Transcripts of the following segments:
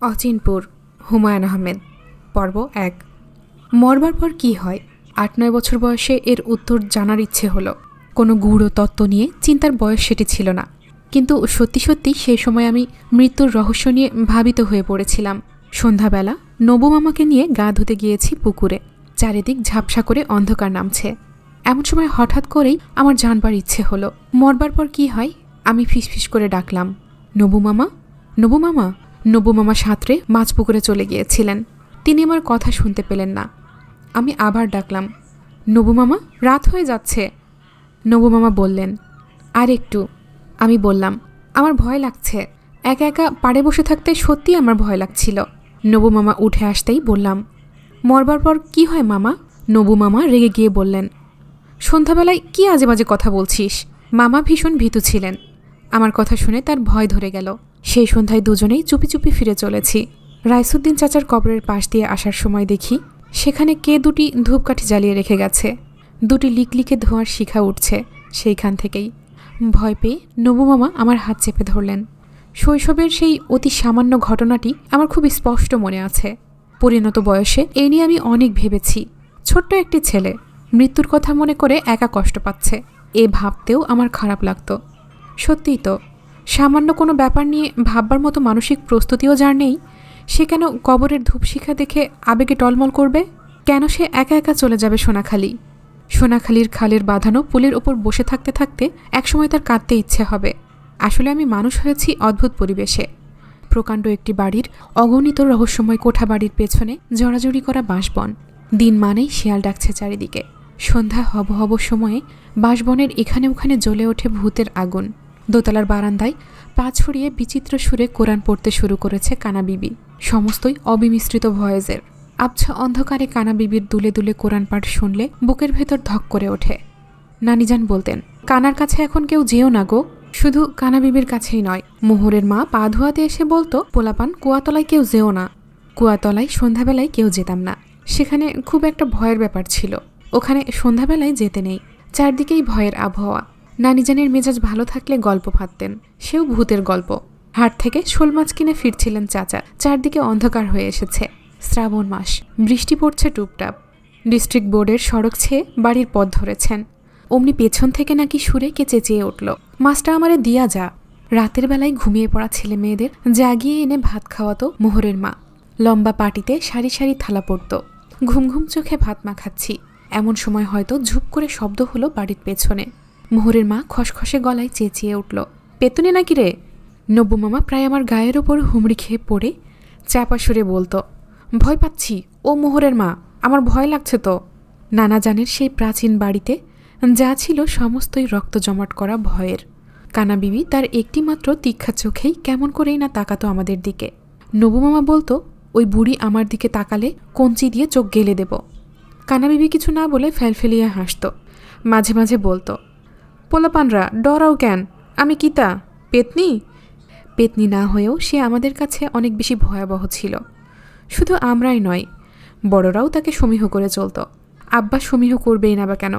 অচিনপুর, হুমায়ুন আহমেদ। পর্ব এক। মরবার পর কি হয়? আট নয় বছর বয়সে এর উত্তর জানার ইচ্ছে হলো। কোনো গূঢ় তত্ত্ব নিয়ে চিন্তার বয়স সেটি ছিল না। কিন্তু সত্যি সত্যি সেই সময় আমি মৃত্যুর রহস্য নিয়ে ভাবিত হয়ে পড়েছিলাম। সন্ধ্যাবেলা নবু মামাকে নিয়ে গা ধুতে গিয়েছি পুকুরে। চারিদিক ঝাপসা করে অন্ধকার নামছে। এমন সময় হঠাৎ করেই আমার জানবার ইচ্ছে হলো। মরবার পর কি হয়? আমি ফিসফিস করে ডাকলাম নবু মামা নবু মামা নবু মামা সাঁতরে মাছ পুকুরে চলে গিয়েছিলেন। তিনি আমার কথা শুনতে পেলেন না। আমি আবার ডাকলাম, নবু মামা, রাত হয়ে যাচ্ছে। নবু মামা বললেন, আর একটু। আমি বললাম, আমার ভয় লাগছে। একা একা পাড়ে বসে থাকতে সত্যিই আমার ভয় লাগছিল। নবু মামা উঠে আসতেই বললাম, মরবার পর কি হয় মামা? নবু মামা রেগে গিয়ে বললেন, সন্ধ্যাবেলায় কি আজে বাজে কথা বলছিস? মামা ভীষণ ভীতু ছিলেন। আমার কথা শুনে তার ভয় ধরে গেল। সেই সন্ধ্যায় দুজনেই চুপি চুপি ফিরে চলেছি। রাইসুদ্দিন চাচার কবরের পাশ দিয়ে আসার সময় দেখি, সেখানে কে দুটি ধূপকাঠি জ্বালিয়ে রেখে গেছে। দুটি লিকলিকে ধোঁয়ার শিখা উঠছে সেইখান থেকেই। ভয় পেয়ে নবু মামা আমার হাত চেপে ধরলেন। শৈশবের সেই অতি সামান্য ঘটনাটি আমার খুব স্পষ্ট মনে আছে। পরিণত বয়সে এই নিয়ে আমি অনেক ভেবেছি। ছোট্ট একটি ছেলে, মৃত্যুর কথা মনে করে একা কষ্ট পাচ্ছে। এ ভাবতেও আমার খারাপ লাগতো। সত্যিই তো সামান্য কোনো ব্যাপার নিয়ে ভাববার মতো মানসিক প্রস্তুতিও যার নেই, সে কেন কবরের ধূপশিখা দেখে আবেগে টলমল করবে? কেন সে একা একা চলে যাবে সোনাখালি? সোনাখালির খালের বাঁধানো পুলের ওপর বসে থাকতে থাকতে একসময় তার কাঁদতে ইচ্ছে হবে। আসলে আমি মানুষ হয়েছি অদ্ভুত পরিবেশে। প্রকাণ্ড একটি বাড়ির অগণিত রহস্যময় কোঠা বাড়ির পেছনে জড়াজড়ি করা বাঁশবন। দিন মানেই শিয়াল ডাকছে চারিদিকে। সন্ধ্যা হব হব সময়ে বাঁশবনের এখানে ওখানে জ্বলে ওঠে ভূতের আগুন। দোতলার বারান্দায় পা ছড়িয়ে বিচিত্র সুরে কোরআন পড়তে শুরু করেছে কানাবিবি সমস্তই অবিমিশ্রিত ভয়েজের আবছা অন্ধকারে কানাবিবির দুলে দুলে কোরআন পাঠ শুনলে বুকের ভেতর ধক করে ওঠে। নানিজান বলতেন, কানার কাছে এখন কেউ যেও না গো। শুধু কানাবিবির কাছেই নয়, মোহরের মা পা ধোয়াতে এসে বলতো, পোলাপান, কুয়াতলায় কেউ যেও না। কুয়াতলায় সন্ধ্যাবেলায় কেউ যেতাম না। সেখানে খুব একটা ভয়ের ব্যাপার ছিল। ওখানে সন্ধ্যাবেলায় যেতে নেই। চারদিকেই ভয়ের আবহাওয়া। নানিজানের মেজাজ ভালো থাকলে গল্প ফাঁদতেন সেও ভূতের গল্প। হাট থেকে শোল মাছ কিনে ফিরছিলেন চাচা। চারদিকে অন্ধকার হয়ে এসেছে। শ্রাবণ মাস। বৃষ্টি পড়ছে টুপটাপ। ডিস্ট্রিক্ট বোর্ডের সড়ক ছেয়ে বাড়ির পথ ধরেছেন। অমনি পেছন থেকে নাকি সুরে কে চেঁচিয়ে উঠল, মাছটা আমারে দিয়া যা। রাতের বেলায় ঘুমিয়ে পড়া ছেলে মেয়েদের জাগিয়ে এনে ভাত খাওয়াতো মোহরের মা। লম্বা পাটিতে সারি সারি থালা পড়ত। ঘুম ঘুম চোখে ভাত মাখাচ্ছি এমন সময় হয়তো ঝুপ করে শব্দ হলো বাড়ির পেছনে। মোহরের মা খসখসে গলায় চেঁচিয়ে উঠল, পেতনে নাকি রে? নব্বু মামা প্রায় আমার গায়ের ওপর হুমড়ি খেয়ে পড়ে চাপা সুরে বলতো, ভয় পাচ্ছি, ও মোহরের মা, আমার ভয় লাগছে তো। নানা জানের সেই প্রাচীন বাড়িতে যা ছিল সমস্তই রক্ত জমাট করা ভয়ের। কানা বিবি তার একটিমাত্র তীক্ষা চোখেই কেমন করেই না তাকাতো আমাদের দিকে। নবু মামা বলতো, ওই বুড়ি আমার দিকে তাকালে কঞ্চি দিয়ে চোখ গেলে দেব। কানা বিবি কিছু না বলে ফেলফেলিয়ে হাসতো, মাঝে মাঝে বলতো পোলাপানরা, ডরাও কেন? আমি কিতা পেতনি? পেতনি না হয়েও সে আমাদের কাছে অনেক বেশি ভয়াবহ ছিল। শুধু আমরাই নয়, বড়রাও তাকে সমীহ করে চলতো। আব্বা সমীহ করবেই না বা কেন?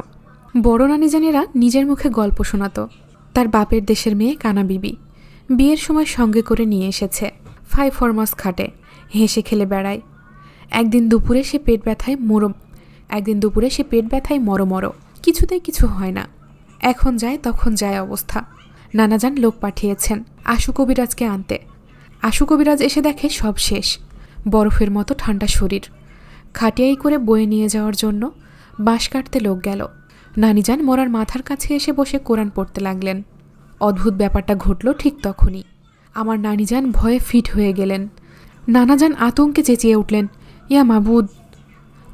বড় নানিজানেরা নিজের মুখে গল্প শোনাতো। তার বাপের দেশের মেয়ে কানা বিবি বিয়ের সময় সঙ্গে করে নিয়ে এসেছে, ফাইভ ফরমাস খাটে, হেসে খেলে বেড়ায়। একদিন দুপুরে সে পেট ব্যথায় মরো একদিন দুপুরে সে পেট ব্যথায় মরো মরো কিছুতেই কিছু হয় না। এখন যায়, তখন যায় অবস্থা। নানাজান লোক পাঠিয়েছেন, আশু কবিরাজকে আনতে। আশু কবিরাজ এসে দেখে সব শেষ। বরফের মতো ঠান্ডা শরীর। খাটিয়াই করে বয়ে নিয়ে যাওয়ার জন্য বাঁশ কাটতে লোক গেল। নানিজান মরার মাথার কাছে এসে বসে কোরআন পড়তে লাগলেন। অদ্ভুত ব্যাপারটা ঘটল ঠিক তখনই। আমার নানিজান ভয়ে ফিট হয়ে গেলেন। নানাজান আতঙ্কে চেঁচিয়ে উঠলেন, ইয়া মাবুদ!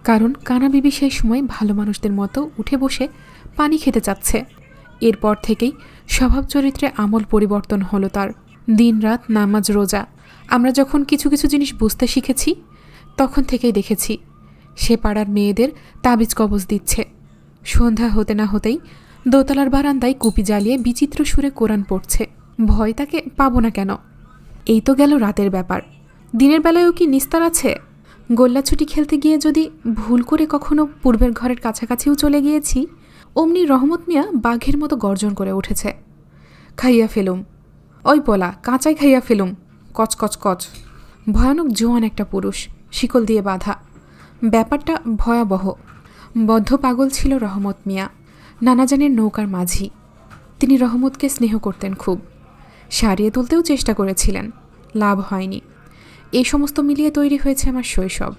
কারণ কানাবিবি সেই সময় ভালো মানুষদের মতো উঠে বসে পানি খেতে চাচ্ছে। এরপর থেকেই স্বভাব চরিত্রে আমল পরিবর্তন হলো তার। দিনরাত নামাজ রোজা। আমরা যখন কিছু কিছু জিনিস বুঝতে শিখেছি, তখন থেকেই দেখেছি, সে পাড়ার মেয়েদের তাবিজ কবজ দিচ্ছে। সন্ধ্যা হতে না হতেই দোতলার বারান্দায় কুপি জ্বালিয়ে বিচিত্র সুরে কোরআন পড়ছে। ভয় তাকে পাবো না কেন? এই তো গেল রাতের ব্যাপার। দিনের বেলায়ও কি নিস্তার আছে? গোল্লাছুটি খেলতে গিয়ে যদি ভুল করে কখনো পূর্বের ঘরের কাছাকাছিও চলে গিয়েছি অমনি রহমত মিয়া বাঘের মতো গর্জন করে উঠেছে। খাইয়া ফেলুম। ওই পোলা, কাঁচাই খাইয়া ফেলুম। কচ কচ কচ। ভয়ানক জোয়ান একটা পুরুষ, শিকল দিয়ে বাঁধা। ব্যাপারটা ভয়াবহ। বদ্ধ পাগল ছিল রহমত মিয়া। নানাজানের নৌকার মাঝি। তিনি রহমতকে স্নেহ করতেন খুব। সারিয়ে তুলতেও চেষ্টা করেছিলেন। লাভ হয়নি। এই সমস্ত মিলিয়ে তৈরি হয়েছে আমার শৈশব।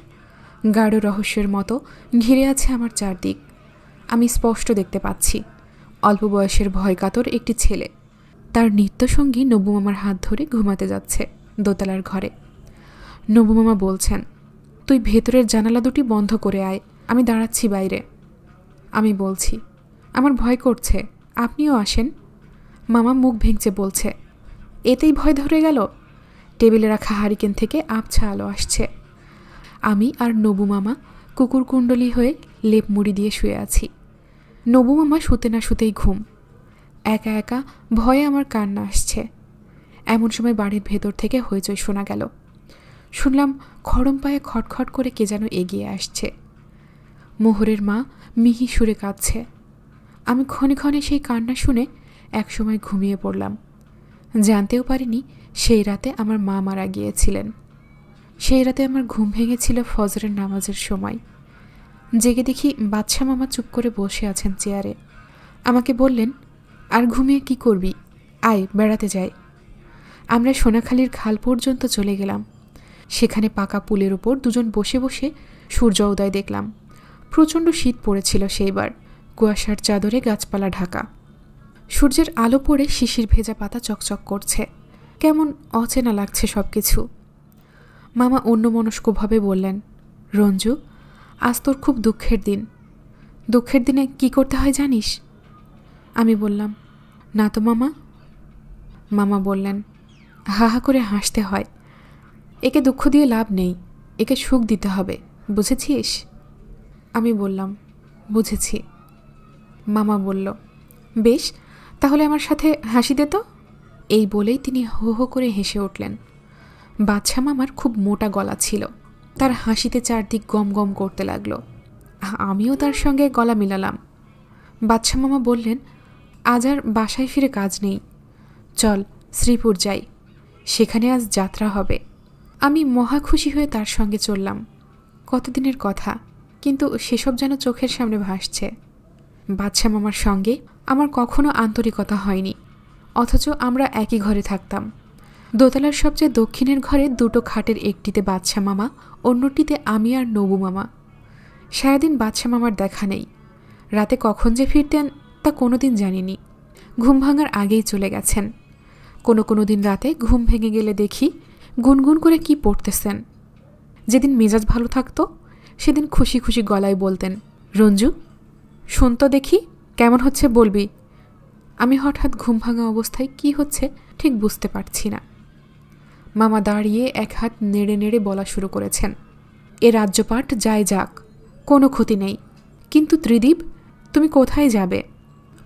গাঢ় রহস্যের মতো ঘিরে আছে আমার চারদিক। আমি স্পষ্ট দেখতে পাচ্ছি। অল্প বয়সের ভয়কাতর একটি ছেলে। তার নিত্যসঙ্গী নবু মামার হাত ধরে ঘুমাতে যাচ্ছে দোতলার ঘরে। নবু মামা বলছেন, তুই ভেতরের জানালা দুটি বন্ধ করে আয়, আমি দাঁড়াচ্ছি বাইরে। আমি বলছি, আমার ভয় করছে, আপনিও আসেন? মামা মুখ ভেঙচে বলছে, এতেই ভয় ধরে গেল? টেবিলে রাখা হারিকেন থেকে আবছা আলো আসছে। আমি আর নবু মামা কুকুর কুণ্ডলি হয়ে লেপ মুড়ি দিয়ে শুয়ে আছি। নবু মামা শুতে না শুতেই ঘুম। একা একা ভয়ে আমার কান্না আসছে। এমন সময় বাড়ির ভেতর থেকে হইচই শোনা গেল। শুনলাম খড়ম পায়ে খটখট করে কে যেন এগিয়ে আসছে। মোহরের মা মিহি সুরে কাঁদছে। আমি ক্ষণে ক্ষণে সেই কান্না শুনে একসময় ঘুমিয়ে পড়লাম। জানতেও পারিনি সেই রাতে আমার মা মারা গিয়েছিলেন। সেই রাতে আমার ঘুম ভেঙেছিল ফজরের নামাজের সময়। জেগে দেখি বাদশা মামা চুপ করে বসে আছেন চেয়ারে। আমাকে বললেন, আর ঘুমিয়ে কি করবি? আয়, বেড়াতে যাই। আমরা সোনাখালীর খাল পর্যন্ত চলে গেলাম। সেখানে পাকা পুলের ওপর দুজন বসে বসে সূর্য উদয় দেখলাম। প্রচণ্ড শীত পড়েছিল সেইবার, কুয়াশার চাদরে গাছপালা ঢাকা। সূর্যের আলো পড়ে শিশির ভেজা পাতা চকচক করছে। কেমন অচেনা লাগছে সব কিছু মামা অন্যমনস্কভাবে বললেন, রঞ্জু আজ তোর খুব দুঃখের দিন। দুঃখের দিনে কি করতে হয় জানিস? আমি বললাম, না তো মামা। মামা বললেন, হা হা করে হাসতে হয়। একে দুঃখ দিয়ে লাভ নেই, একে সুখ দিতে হবে, বুঝেছিস? আমি বললাম, বুঝেছি। মামা বলল, বেশ, তাহলে আমার সাথে হাসি দে তো। এই বলেই তিনি হো হো করে হেসে উঠলেন। বাচ্চা মামার খুব মোটা গলা ছিল। তার হাসিতে চারদিক গম গম করতে লাগল। আমিও তার সঙ্গে গলা মিলালাম। বাচ্চা মামা বললেন, আজ আর বাসায় ফিরে কাজ নেই। চল শ্রীপুর যাই। সেখানে আজ যাত্রা হবে। আমি মহা খুশি হয়ে তার সঙ্গে চললাম। কতদিনের কথা, কিন্তু সেসব যেন চোখের সামনে ভাসছে। বাচ্চা মামার সঙ্গে আমার কখনো আন্তরিকতা হয়নি, অথচ আমরা একই ঘরে থাকতাম। দোতলার সবচেয়ে দক্ষিণের ঘরে দুটো খাটের একটিতে বাচ্চা মামা, অন্যটিতে আমি আর নবু মামা। সারাদিন বাচ্চা মামার দেখা নেই। রাতে কখন যে ফিরতেন, তা কোনোদিন জানিনি। ঘুম ভাঙার আগেই চলে গেছেন। কোনো কোনো দিন রাতে ঘুম ভেঙে গেলে দেখি গুনগুন করে কি পড়তেছেন। যেদিন মেজাজ ভালো থাকতো, সেদিন খুশি খুশি গলায় বলতেন, রঞ্জু শুনতো দেখি, কেমন হচ্ছে বলবি? আমি হঠাৎ ঘুম ভাঙা অবস্থায় কি হচ্ছে ঠিক বুঝতে পারছি না। মামা দাঁড়িয়ে এক হাত নেড়ে নেড়ে বলা শুরু করেছেন। এ রাজ্যপাট যায় যাক, কোনো ক্ষতি নেই। কিন্তু ত্রিদীপ, তুমি কোথায় যাবে?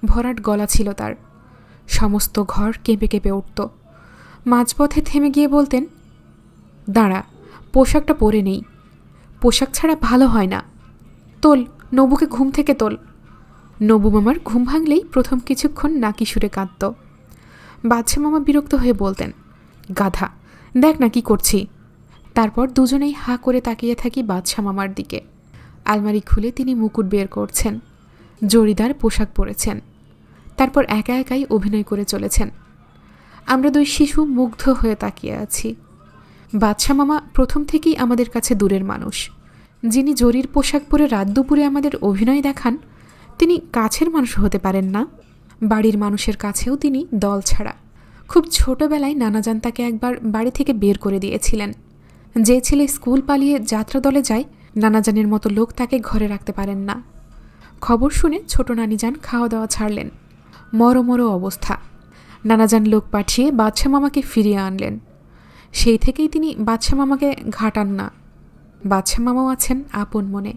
ভরাট গলা ছিল তার। সমস্ত ঘর কেঁপে কেঁপে উঠত। মাঝপথে থেমে গিয়ে বলতেন, দাঁড়া, পোশাকটা পরে নেই। পোশাক ছাড়া ভালো হয় না। তোল, নবুকে ঘুম থেকে তোল। নবু মামার ঘুম ভাঙলেই প্রথম কিছুক্ষণ নাকি সুরে কাঁদত। বাচ্চা মামা বিরক্ত হয়ে বলতেন, গাধা দেখ না কি করছি। তারপর দুজনেই হা করে তাকিয়ে থাকি বাদশা মামার দিকে। আলমারি খুলে তিনি মুকুট বের করছেন, জরিদার পোশাক পরেছেন, তারপর একা একাই অভিনয় করে চলেছেন। আমরা দুই শিশু মুগ্ধ হয়ে তাকিয়ে আছি। বাদশা মামা প্রথম থেকেই আমাদের কাছে দূরের মানুষ। যিনি জরির পোশাক পরে রাত দুপুরে আমাদের অভিনয় দেখান, তিনি কাছের মানুষ হতে পারেন না। বাড়ির মানুষের কাছেও তিনি দল ছাড়া। খুব ছোটবেলায় নানাজান তাকে একবার বাড়ি থেকে বের করে দিয়েছিলেন। যে ছেলে স্কুল পালিয়ে যাত্রা দলে যায়, নানাজানের মতো লোক তাকে ঘরে রাখতে পারেন না। খবর শুনে ছোট নানি যান খাওয়া দাওয়া ছাড়লেন। মরো মরো অবস্থা। নানাজান লোক পাঠিয়ে বাদশা মামাকে ফিরিয়ে আনলেন। সেই থেকেই তিনি বাদশা মামাকে ঘাটান না। বাদশা মামাও আছেন আপন মনে।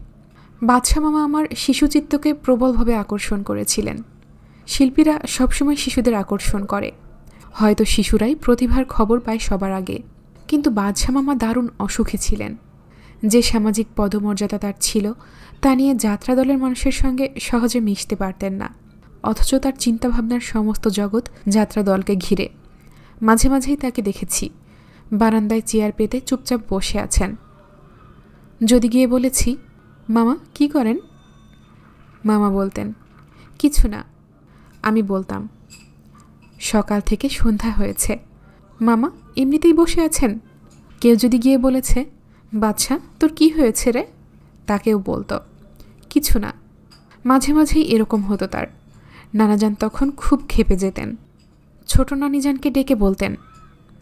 বাদশা মামা আমার শিশুচিত্তকে প্রবলভাবে আকর্ষণ করেছিলেন। শিল্পীরা সবসময় শিশুদের আকর্ষণ করে। হয়তো শিশুরাই প্রতিভার খবর পায় সবার আগে। কিন্তু বাদশা মামা দারুণ অসুখী ছিলেন। যে সামাজিক পদমর্যাদা তার ছিল, তা নিয়ে যাত্রা দলের মানুষের সঙ্গে সহজে মিশতে পারতেন না। অথচ তার চিন্তাভাবনার সমস্ত জগৎ যাত্রা দলকে ঘিরে। মাঝে মাঝেই তাকে দেখেছি। বারান্দায় চেয়ার পেতে চুপচাপ বসে আছেন। যদি গিয়ে বলেছি, মামা, কি করেন? মামা বলতেন, কিছু না, আমি বলতাম। সকাল থেকে সন্ধ্যা হয়েছে। মামা, এমনিতেই বসে আছেন? কেউ যদি গিয়ে বলেছে, বাচ্চা, তোর কি হয়েছে রে? তাকেও বলতো। কিছু না, মাঝে মাঝেই এরকম হতো তার। নানাজান তখন খুব ক্ষেপে যেতেন। ছোট নানিজানকে ডেকে বলতেন,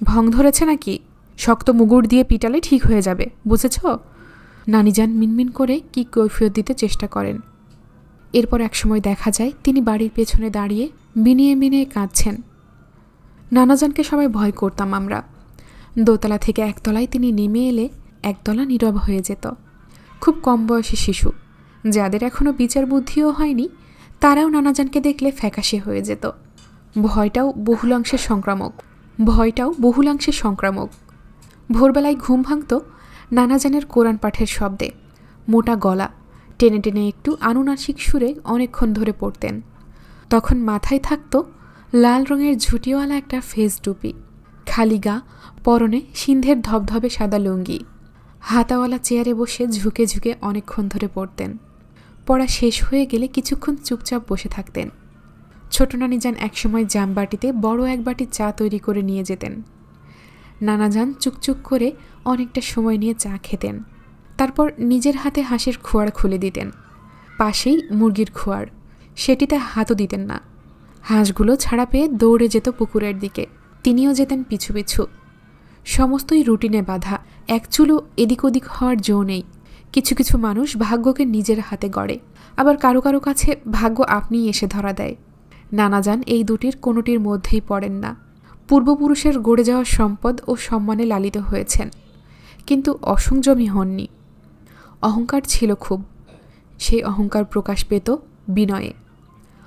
ভং ধরেছে নাকি? শক্ত মুগুর দিয়ে পিটালে ঠিক হয়ে যাবে, বুঝেছ? নানিজান মিনমিন করে কি কৈফিয়ত দিতে চেষ্টা করেন। এরপর একসময় দেখা যায়, তিনি বাড়ির পেছনে দাঁড়িয়ে বিনিয়ে বিনিয়ে কাঁদছেন। নানাজানকে সবাই ভয় করতাম আমরা। দোতলা থেকে একতলায় তিনি নেমে এলে একতলা নীরব হয়ে যেত। খুব কম বয়সী শিশু। যাদের এখনও বিচার বুদ্ধিও হয়নি, তারাও নানাজানকে দেখলে ফ্যাকাশে হয়ে যেত। ভয়টাও বহুলাংশে সংক্রামক। ভয়টাও বহুলাংশে সংক্রামক। ভোরবেলায় ঘুম ভাঙত নানাজানের কোরআন পাঠের শব্দে। মোটা গলা, টেনে টেনে একটু আনুনাসিক সুরে অনেকক্ষণ ধরে পড়তেন। তখন মাথায় থাকতো লাল রঙের ঝুটিওয়ালা একটা ফেস টুপি, খালি গা, পরনে সিন্ধের ধবধবে সাদা লুঙ্গি। হাতাওয়ালা চেয়ারে বসে ঝুঁকে ঝুঁকে অনেকক্ষণ ধরে পড়তেন। পড়া শেষ হয়ে গেলে কিছুক্ষণ চুপচাপ বসে থাকতেন। ছোট নানি যান একসময় জামবাটিতে বড় এক বাটি চা তৈরি করে নিয়ে যেতেন। নানা যান চুকচুক করে অনেকটা সময় নিয়ে চা খেতেন। তারপর নিজের হাতে হাঁসের খোয়ার খুলে দিতেন। পাশেই মুরগির খোয়ার। সেটিতে হাতও দিতেন না। হাঁসগুলো ছাড়া পেয়ে দৌড়ে যেত পুকুরের দিকে। তিনিও যেতেন পিছু পিছু। সমস্তই রুটিনে বাধা, এক চুলো এদিক ওদিক হওয়ার জো নেই। কিছু কিছু মানুষ ভাগ্যকে নিজের হাতে গড়ে। আবার কারও কারও কাছে ভাগ্য আপনিই এসে ধরা দেয়। নানা যান এই দুটির কোনোটির মধ্যেই পড়েন না। পূর্বপুরুষের গড়ে যাওয়া সম্পদ ও সম্মানে লালিত হয়েছেন। কিন্তু অসংযমী হননি। অহংকার ছিল খুব। সেই অহংকার প্রকাশ পেত বিনয়ে।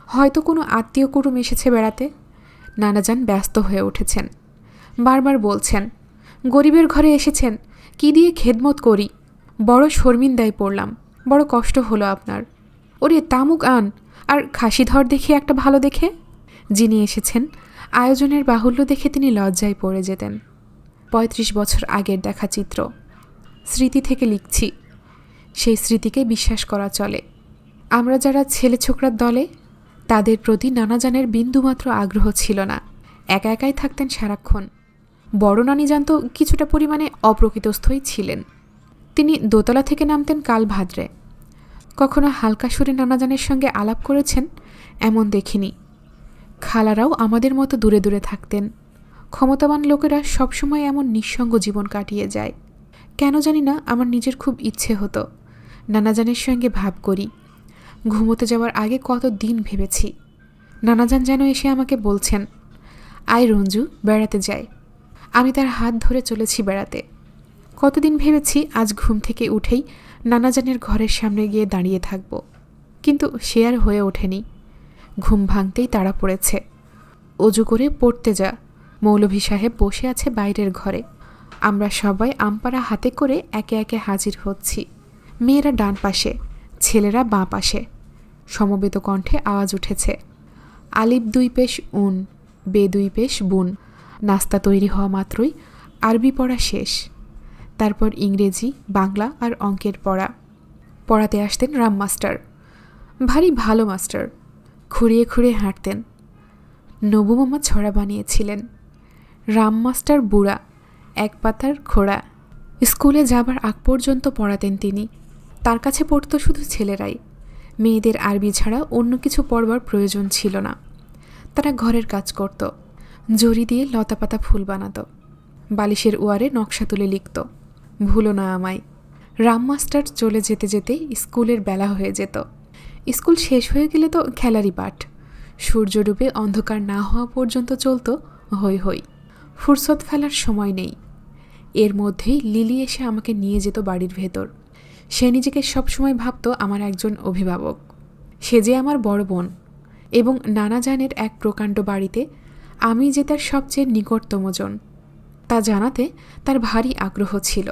হয়তো কোনো আত্মীয় কুটুম এসেছে বেড়াতে? নানাজান ব্যস্ত হয়ে উঠেছেন। বারবার বলছেন, গরিবের ঘরে এসেছেন, কি দিয়ে খেদমত করি? বড় শর্মিন্দায় পড়লাম, বড় কষ্ট হলো আপনার। ওরে তামুক আন, আর খাসি ধর দেখি একটা ভালো দেখে? যিনি এসেছেন, আয়োজনের বাহুল্য দেখে তিনি লজ্জায় পড়ে যেতেন। পঁয়ত্রিশ বছর আগের দেখা চিত্র। স্মৃতি থেকে লিখছি, সেই স্মৃতিকে বিশ্বাস করা চলে। আমরা যারা ছেলে ছোকরার দলে তাদের প্রতি নানাজানের বিন্দুমাত্র আগ্রহ ছিল না। একা একাই থাকতেন সারাক্ষণ। বড় নানি জানত কিছুটা পরিমাণে অপ্রকৃতস্থই ছিলেন। তিনি দোতলা থেকে নামতেন কাল ভাদ্রে কখনো হালকা সুরে নানাজানের সঙ্গে আলাপ করেছেন? এমন দেখিনি। খালারাও আমাদের মতো দূরে দূরে থাকতেন। ক্ষমতাবান লোকেরা সবসময় এমন নিঃসঙ্গ জীবন কাটিয়ে যায়। কেন জানি না, আমার নিজের খুব ইচ্ছে হতো। নানাজানের সঙ্গে ভাব করি। ঘুমোতে যাওয়ার আগে কত দিন ভেবেছি। নানাজান যেন এসে আমাকে বলছেন, আয় রঞ্জু, বেড়াতে যাই। আমি তার হাত ধরে চলেছি বেড়াতে। কতদিন ভেবেছি আজ ঘুম থেকে উঠেই নানাজানের ঘরের সামনে গিয়ে দাঁড়িয়ে থাকব। কিন্তু সে আর হয়ে ওঠেনি। ঘুম ভাঙতেই তাড়া পড়েছে। অজু করে পড়তে যা, মৌলভী সাহেব বসে আছে বাইরের ঘরে। আমরা সবাই আমপাড়া হাতে করে একে একে হাজির হচ্ছি। মেয়েরা ডান পাশে, ছেলেরা বাঁ পাশে। সমবেত কণ্ঠে আওয়াজ উঠেছে। আলিপ দুই পেশ উন, বে দুই পেশ বুন। নাস্তা তৈরি হওয়া মাত্রই আরবি পড়া শেষ। তারপর ইংরেজি, বাংলা আর অঙ্কের পড়া। পড়াতে আসতেন রাম মাস্টার। ভারী ভালো মাস্টার। খুঁড়িয়ে খুঁড়িয়ে হাঁটতেন। নবু মামা ছড়া বানিয়েছিলেন। রাম মাস্টার বুড়া, এক পাতার খোড়া। স্কুলে যাবার আগ পর্যন্ত পড়াতেন তিনি। তার কাছে পড়তো শুধু ছেলেরাই। মেয়েদের আরবি ছাড়া অন্য কিছু পড়বার প্রয়োজন ছিল না। তারা ঘরের কাজ করত, জড়ি দিয়ে লতাপাতা ফুল বানাতো, বালিশের ওয়ারে নকশা তুলে লিখত, ভুলো না আমায়। রাম মাস্টার চলে যেতে যেতে স্কুলের বেলা হয়ে যেত। স্কুল শেষ হয়ে গেলে তো খেলারই পাঠ। সূর্য ডুবে অন্ধকার না হওয়া পর্যন্ত চলত হই হই ফুরসত ফেলার সময় নেই। এর মধ্যেই লিলি এসে আমাকে নিয়ে যেত বাড়ির ভেতর। সে নিজেকে সবসময় ভাবত আমার একজন অভিভাবক। সে যে আমার বড় বোন এবং নানা জানের এক প্রকাণ্ড বাড়িতে আমি যে তার সবচেয়ে নিকটতম জন, তা জানাতে তার ভারী আগ্রহ ছিল।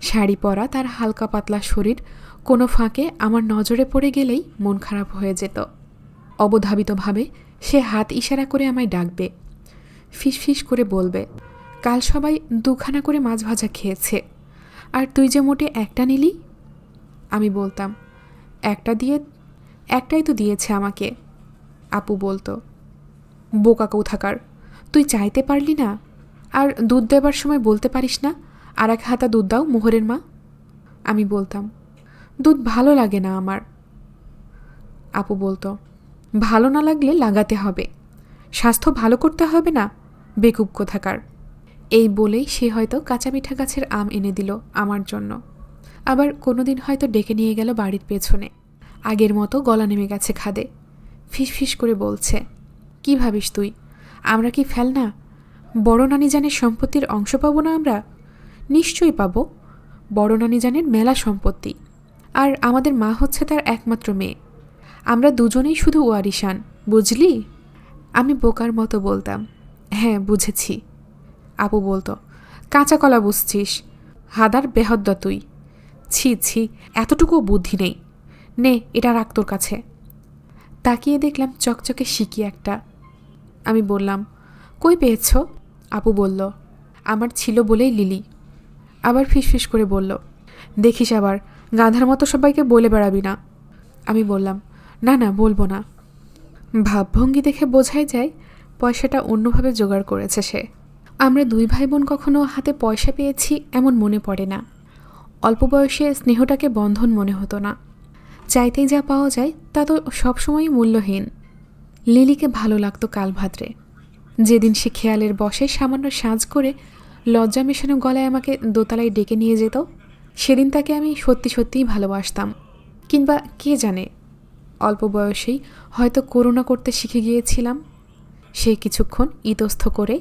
শাড়ি পরা তার হালকা পাতলা শরীর কোনো ফাঁকে আমার নজরে পড়ে গেলেই মন খারাপ হয়ে যেত। অবধাবিতভাবে সে হাত ইশারা করে আমায় ডাকবে, ফিসফিস করে বলবে, কাল সবাই দুখানা করে মাছ ভাজা খেয়েছে, আর তুই যে মোটে একটা নিলি আমি বলতাম, একটা দিয়ে, একটাই তো দিয়েছে আমাকে, আপু বলতো। বোকা কোথাকার, তুই চাইতে পারলি না, আর দুধ দেবার সময় বলতে পারিস না, আর এক হাতা দুধ দাও মোহরের মা, আমি বলতাম। দুধ ভালো লাগে না আমার, আপু বলতো। ভালো না লাগলে লাগাতে হবে, স্বাস্থ্য ভালো করতে হবে না, বেকুব কোথাকার, এই বলেই সে হয়তো কাঁচা মিঠা গাছের আম এনে দিল আমার জন্য। আবার কোনোদিন হয়তো ডেকে নিয়ে গেল বাড়ির পেছনে। আগের মতো গলা নেমে গেছে খাদে। ফিস করে বলছে, কি ভাবিস তুই? আমরা কি ফেল না বড় নানি জানের সম্পত্তির অংশ পাবো না আমরা? নিশ্চয়ই পাবো। বড় নানি জানের মেলা সম্পত্তি। আর আমাদের মা হচ্ছে তার একমাত্র মেয়ে। আমরা দুজনেই শুধু ওয়ারিশান, বুঝলি? আমি বোকার মতো বলতাম হ্যাঁ বুঝেছি। আপু বলতো, কাঁচা কলা বুঝছিস। হাদার বেহদ্দ তুই। ছি ছি, এতটুকুও বুদ্ধি নেই। নে, এটা রাখ তোর কাছে। তাকিয়ে দেখলাম চকচকে শিকি একটা। আমি বললাম, কই পেয়েছ? আপু বলল, আমার ছিল বলেই লিলি। আবার ফিসফিস করে বলল, দেখিস আবার, গাধার মতো সবাইকে বলে বেড়াবি না। আমি বললাম, না না, বলব না। ভাবভঙ্গি দেখে বোঝাই যায়, পয়সাটা অন্যভাবে জোগাড় করেছে সে। আমরা দুই ভাই বোন কখনো হাতে পয়সা পেয়েছি, এমন মনে পড়ে না। অল্প বয়সে স্নেহটাকে বন্ধন মনে হতো না। চাইতেই যা পাওয়া যায়, তা তো সবসময়ই মূল্যহীন। লিলিকে ভালো লাগতো কালভাদ্রে। যেদিন সে খেয়ালের বসে সামান্য সাজ করে লজ্জা মেশানো গলায় আমাকে দোতলায় ডেকে নিয়ে যেত, সেদিন তাকে আমি সত্যি সত্যিই ভালোবাসতাম। কিংবা কে জানে, অল্প বয়সেই হয়তো করুণা করতে শিখে গিয়েছিলাম। সে কিছুক্ষণ ইতস্থ করে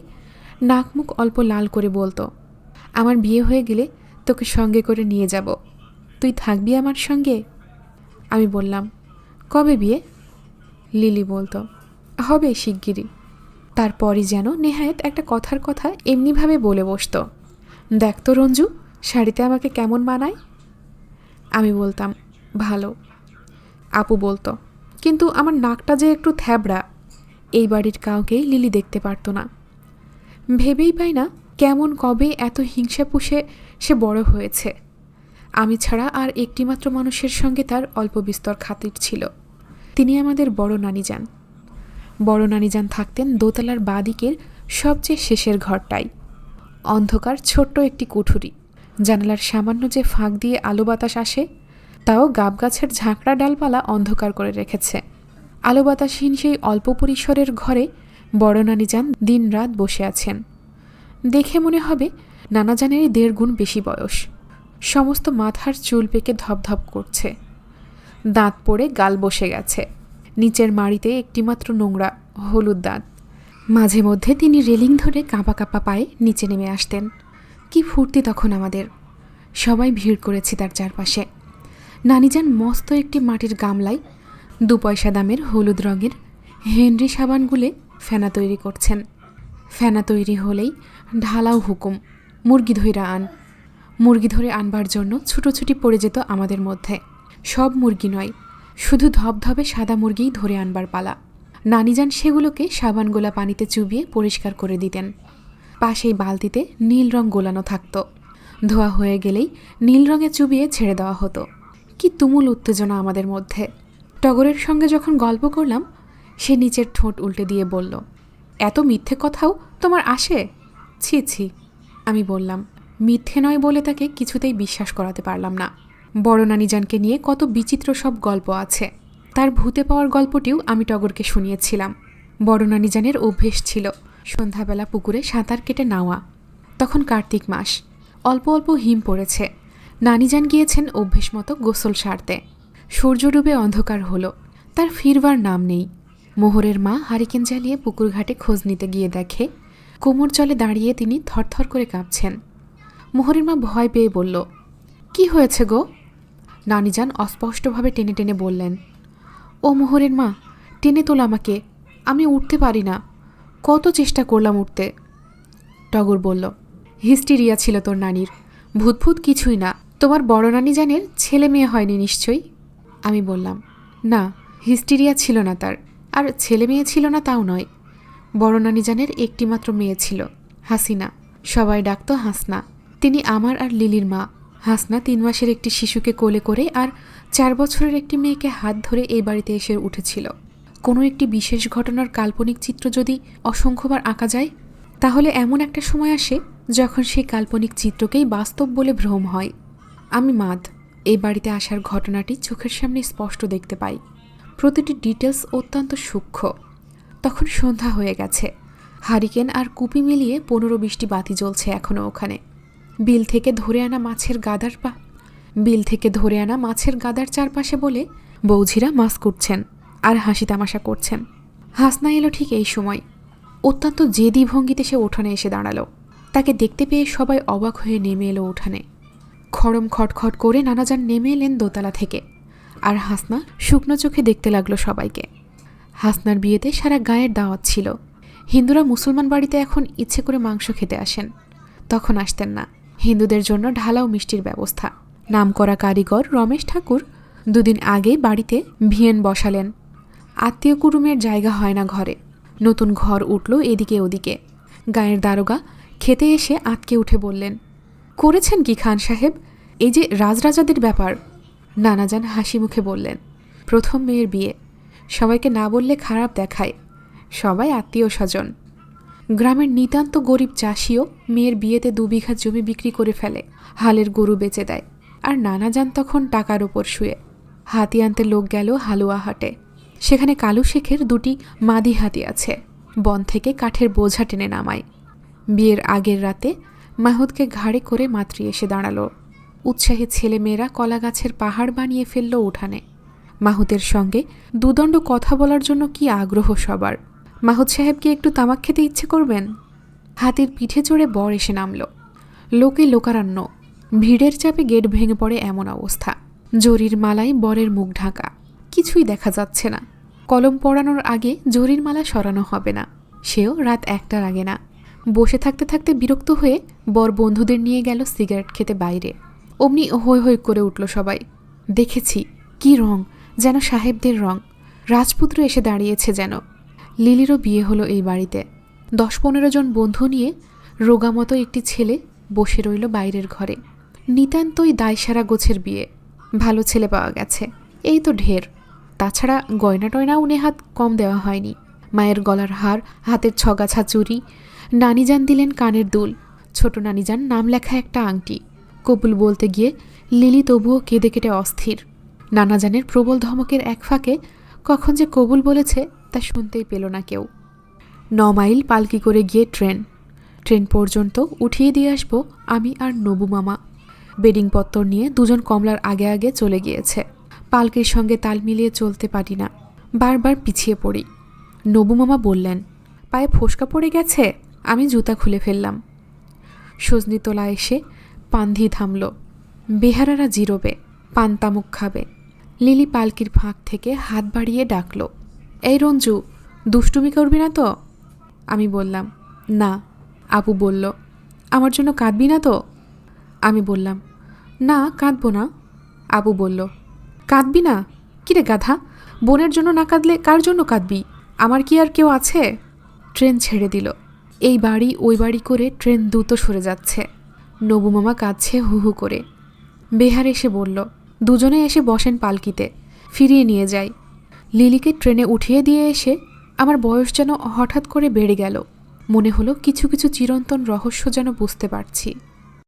নাক মুখ অল্প লাল করে বলতো, আমার বিয়ে হয়ে গেলে তোকে সঙ্গে করে নিয়ে যাব। তুই থাকবি আমার সঙ্গে? আমি বললাম, কবে বিয়ে? লিলি বলতো, হবে শিগগিরই। তারপরই যেন নেহায়েত একটা কথার কথা এমনিভাবে বলে বসতো। দেখ তো রঞ্জু, শাড়িতে আমাকে কেমন মানায়? আমি বলতাম, ভালো। আপু বলতো, কিন্তু আমার নাকটা যে একটু থ্যাবড়া। এই বাড়ির কাউকেই লিলি দেখতে পারতো না। ভেবেই পাই না কেমন কবে এত হিংসা পুষে সে বড় হয়েছে। আমি ছাড়া আর একটিমাত্র মানুষের সঙ্গে তার অল্প বিস্তর খাতির ছিল। তিনি আমাদের বড় নানি যান বড় নানি যান থাকতেন দোতলার বাদিকের সবচেয়ে শেষের ঘরটাই অন্ধকার ছোট্ট একটি কুঠুরি। জানালার সামান্য যে ফাঁক দিয়ে আলো বাতাস আসে, তাও গাব গাছের ঝাঁকড়া ডালপালা অন্ধকার করে রেখেছে। আলো বাতাসহীন সেই অল্প পরিসরের ঘরে বড় নানি যান দিন রাত বসে আছেন। দেখে মনে হবে নানাজানেরই দেড় গুণ বেশি বয়স। সমস্ত মাথার চুল পেকে ধপধপ করছে। দাঁত পড়ে গাল বসে গেছে। নিচের মাড়িতে একটিমাত্র নোংরা হলুদ দাঁত। মাঝে মধ্যে তিনি রেলিং ধরে কাঁপা কাঁপা পায়ে নিচে নেমে আসতেন। কি ফুর্তি তখন আমাদের। সবাই ভিড় করেছি তার চারপাশে। নানিজান মস্ত একটি মাটির গামলায় দু পয়সা দামের হলুদ রঙের হেনরি সাবান গুলে ফেনা তৈরি করছেন। ফেনা তৈরি হলেই ঢালাও হুকুম। মুরগি ধইরা আন। মুরগি ধরে আনবার জন্য ছুটোছুটি পড়ে যেত আমাদের মধ্যে। সব মুরগি নয়, শুধু ধবধবে সাদা মুরগিই ধরে আনবার পালা। নানিজান সেগুলোকে সাবান গোলা পানিতে চুবিয়ে পরিষ্কার করে দিতেন। পাশেই বালতিতে নীল রং গোলানো থাকতো। ধোয়া হয়ে গেলেই নীল রঙে চুবিয়ে ছেড়ে দেওয়া হতো। কি তুমুল উত্তেজনা আমাদের মধ্যে। টগরের সঙ্গে যখন গল্প করলাম, সে নিচের ঠোঁট উল্টে দিয়ে বলল, এত মিথ্যে কথাও তোমার আসে? ছি ছি। আমি বললাম, মিথ্যে নয় বলে তাকে কিছুতেই বিশ্বাস করাতে পারলাম না। বড় নানিজানকে নিয়ে কত বিচিত্র সব গল্প আছে। তার ভূতে পাওয়ার গল্পটিও আমি টগরকে শুনিয়েছিলাম। বড় নানিজানের অভ্যেস ছিল সন্ধ্যাবেলা পুকুরে সাঁতার কেটে নাওয়া। তখন কার্তিক মাস। অল্প অল্প হিম পড়েছে। নানিজান গিয়েছেন অভ্যেস মতো গোসল সারতে। সূর্য ডুবে অন্ধকার হলো। তার ফিরবার নাম নেই। মোহরের মা হারিকেন জ্বালিয়ে পুকুর ঘাটে খোঁজ নিতে গিয়ে দেখে কোমর জলে দাঁড়িয়ে তিনি থরথর করে কাঁপছেন। মোহরের মা ভয় পেয়ে বলল, কি হয়েছে গো? নানিজান অস্পষ্টভাবে টেনে টেনে বললেন, ও মোহরের মা টেনে তোল আমাকে, আমি উঠতে পারি না। কত চেষ্টা করলাম উঠতে? টগর বলল, হিস্টিরিয়া ছিল তোর নানির। ভূতভূত কিছুই না। তোমার বড় নানি জানের ছেলে মেয়ে হয়নি নিশ্চয়ই? আমি বললাম, না, হিস্টিরিয়া ছিল না তার। আর ছেলে মেয়ে ছিল না তাও নয়। নানি একটিমাত্র মেয়ে ছিল, হাসিনা। সবাই ডাকতো হাসনা। তিনি আমার আর লিলির মা। হাসনা তিন মাসের একটি শিশুকে কোলে করে আর চার বছরের একটি মেয়েকে হাত ধরে এই বাড়িতে এসে উঠেছিল। কোনো একটি বিশেষ ঘটনার কাল্পনিক চিত্র যদি অসংখ্যবার আঁকা যায়, তাহলে এমন একটা সময় আসে যখন সেই কাল্পনিক চিত্রকেই বাস্তব বলে ভ্রম হয়। আমি মাদ। এই বাড়িতে আসার ঘটনাটি চোখের সামনে স্পষ্ট দেখতে পাই। প্রতিটি ডিটেলস অত্যন্ত সূক্ষ্ম। তখন সন্ধ্যা হয়ে গেছে। হারিকেন আর কুপি মিলিয়ে পনেরো বিশটি বাতি জ্বলছে এখনও ওখানে। বিল থেকে ধরে আনা মাছের গাদার পা। বিল থেকে ধরে আনা মাছের গাদার চারপাশে বলে বৌঝিরা মাছ করছেন আর হাসি তামাশা করছেন। হাসনা এলো ঠিক এই সময়। অত্যন্ত জেদি ভঙ্গিতে সে উঠানে এসে দাঁড়াল। তাকে দেখতে পেয়ে সবাই অবাক হয়ে নেমে এলো উঠানে। খড়ম খটখট করে নানাজান নেমে এলেন দোতলা থেকে। আর হাসনা শুকনো চোখে দেখতে লাগল সবাইকে। হাসনার বিয়েতে সারা গায়ের দাওয়াত ছিল। হিন্দুরা মুসলমান বাড়িতে এখন ইচ্ছে করে মাংস খেতে আসেন। তখন আসতেন না। হিন্দুদের জন্য ঢালাও মিষ্টির ব্যবস্থা। নামকরা কারিগর রমেশ ঠাকুর দুদিন আগে বাড়িতে ভিয়েন বসালেন। আত্মীয় কুটুমের জায়গা হয় না ঘরে। নতুন ঘর উঠল এদিকে ওদিকে। গায়ের দারোগা খেতে এসে আটকে উঠে বললেন, করেছেন কি খান সাহেব? এই যে রাজরাজাদের ব্যাপার। নানাজান হাসি মুখে বললেন, প্রথম মেয়ের বিয়ে। সবাইকে না বললে খারাপ দেখায়। সবাই আত্মীয় স্বজন। গ্রামের নিতান্ত গরিব চাষিও মেয়ের বিয়েতে দু বিঘা জমি বিক্রি করে ফেলে, হালের গরু বেচে দেয়, আর নানা যান তখন টাকার ওপর শুয়ে। হাতি আনতে লোক গেল হালুয়া হাটে। সেখানে কালু শেখের দুটি মাদি হাতি আছে, বন থেকে কাঠের বোঝা টেনে নামায়। বিয়ের আগের রাতে মাহুদকে ঘাড়ে করে মাতৃ এসে দাঁড়াল। উৎসাহী ছেলেমেয়েরা কলা গাছের পাহাড় বানিয়ে ফেলল উঠানে। মাহুতের সঙ্গে দুদণ্ড কথা বলার জন্য কি আগ্রহ সবার? মাহুদ সাহেব কি একটু তামাক খেতে ইচ্ছে করবেন? হাতির পিঠে চড়ে বর এসে নামল। লোকে লোকারণ্য। ভিড়ের চাপে গেট ভেঙে পড়ে এমন অবস্থা। জরির মালায় বরের মুখ ঢাকা। কিছুই দেখা যাচ্ছে না। কলম পড়ানোর আগে জরির মালা সরানো হবে না। সেও রাত একটার আগে না। বসে থাকতে থাকতে বিরক্ত হয়ে বর বন্ধুদের নিয়ে গেল সিগারেট খেতে বাইরে। অমনি হৈ হৈ করে উঠল সবাই। দেখেছি, কি রং! যেন সাহেবদের রং। রাজপুত্র এসে দাঁড়িয়েছে যেন। লিলিরও বিয়ে হলো এই বাড়িতে। দশ পনেরো জন বন্ধু নিয়ে রোগামতো একটি ছেলে বসে রইল বাইরের ঘরে। নিতান্তই দায়সারা গোছের বিয়ে। ভালো ছেলে পাওয়া গেছে। এই তো ঢের। তাছাড়া গয়না টয়নাও নেহাত কম দেওয়া হয়নি। মায়ের গলার হার, হাতের ছগাছা চুরি। নানিজান দিলেন কানের দুল। ছোট নানিজান নাম লেখা একটা আংটি। কবুল বলতে গিয়ে লিলি তবুও কেঁদে কেটে অস্থির। নানাজানের প্রবল ধমকের এক ফাঁকে কখন যে কবুল বলেছে তা শুনতেই পেল না কেউ। ন মাইল পালকি করে গিয়ে ট্রেন। ট্রেন পর্যন্ত উঠিয়ে দিয়ে আসব আমি আর নবু মামা। বেডিং পত্তর নিয়ে দুজন কমলার আগে আগে চলে গিয়েছে। পালকির সঙ্গে তাল মিলিয়ে চলতে পারি না। বারবার পিছিয়ে পড়ি। নবু মামা বললেন, পায়ে ফোসকা পড়ে গেছে? আমি জুতা খুলে ফেললাম। সজনিতলা এসে পান্ধি থামল। বেহারারা জিরোবে পান তামুক খাবে। লিলি পালকির ফাঁক থেকে হাত বাড়িয়ে ডাকল, এই রঞ্জু, দুষ্টুমি করবি না তো? আমি বললাম, না। আপু বলল, আমার জন্য কাঁদবি না তো? আমি বললাম, না, কাঁদবো না। আপু বলল, কাঁদবি না? কিরে গাধা? বোনের জন্য না কাঁদলে কার জন্য কাঁদবি? আমার কি আর কেউ আছে? ট্রেন ছেড়ে দিল। এই বাড়ি ওই বাড়ি করে ট্রেন দ্রুত সরে যাচ্ছে। নবু মামা কাঁদছে হু হু করে। বেহার এসে বলল দুজনে এসে বসেন পালকিতে। ফিরিয়ে নিয়ে যাই। লিলিকে ট্রেনে উঠিয়ে দিয়ে এসে আমার বয়স যেন হঠাৎ করে বেড়ে গেল। মনে হলো কিছু কিছু চিরন্তন রহস্য যেন বুঝতে পারছি।